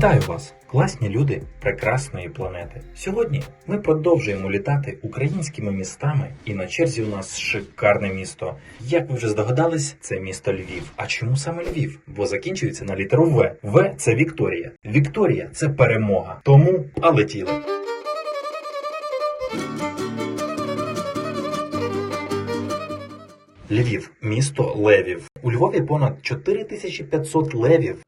Вітаю вас, класні люди прекрасної планети. Сьогодні ми продовжуємо літати українськими містами, і на черзі у нас шикарне місто. Як ви вже здогадались, це місто Львів. А чому саме Львів? Бо закінчується на літеру В. В це Вікторія. Вікторія це перемога. Тому а летіли. Львів місто левів. У Львові понад 4500 левів.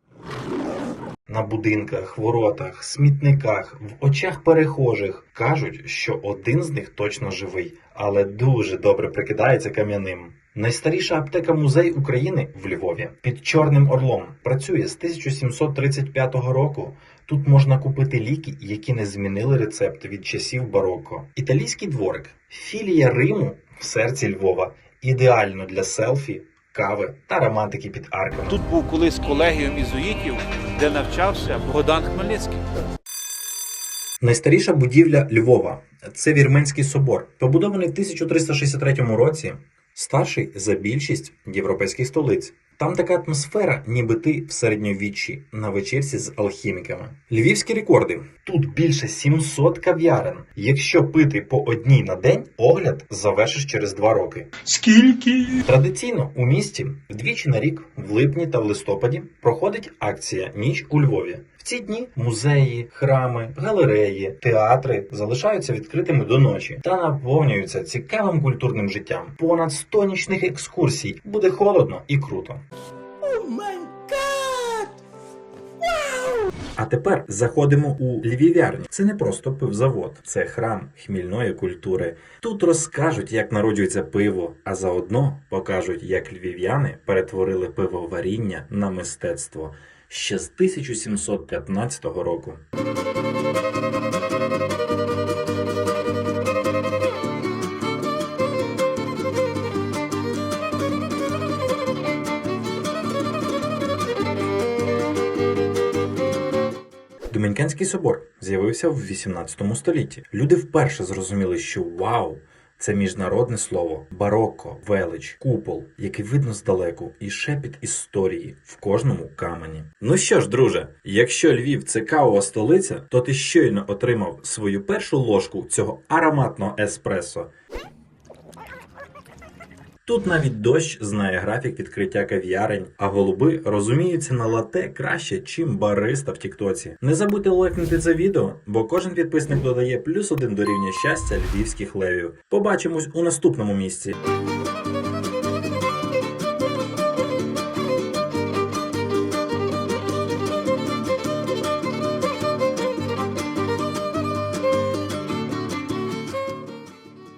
На будинках, воротах, смітниках, в очах перехожих кажуть, що один з них точно живий, але дуже добре прикидається кам'яним. Найстаріша аптека музей України в Львові під Чорним Орлом працює з 1735 року. Тут можна купити ліки, які не змінили рецепт від часів бароко. Італійський дворик, філія Риму в серці Львова, ідеально для селфі, кави та романтики під арками. Тут був колись колегіум ізуїтів, де навчався Богдан Хмельницький. Найстаріша будівля Львова це Вірменський собор, побудований в 1363 році, старший за більшість європейських столиць. Там така атмосфера, ніби ти в середньовіччі на вечірці з алхіміками. Львівські рекорди. Тут більше 700 кав'ярин. Якщо пити по одній на день, огляд завершиш через два роки. Скільки? Традиційно у місті вдвічі на рік, в липні та в листопаді, проходить акція Ніч у Львові. В ці дні музеї, храми, галереї, театри залишаються відкритими до ночі та наповнюються цікавим культурним життям. Понад 100 нічних екскурсій буде холодно і круто. А тепер заходимо у львів'ярню. Це не просто пивзавод, це храм хмільної культури. Тут розкажуть, як народжується пиво, а заодно покажуть, як львів'яни перетворили пивоваріння на мистецтво ще з 1715 року. Домініканський собор з'явився в 18 столітті. Люди вперше зрозуміли, що вау! Це міжнародне слово, бароко, велич, купол, який видно здалеку, і шепіт історії в кожному камені. Ну що ж, друже, якщо Львів це кавова столиця, то ти щойно отримав свою першу ложку цього ароматного еспресо. Тут навіть дощ знає графік відкриття кав'ярень, а голуби розуміються на лате краще, чим бариста в Тіктоці. Не забудьте лайкнути це відео, бо кожен підписник додає плюс один до рівня щастя львівських левів. Побачимось у наступному місці.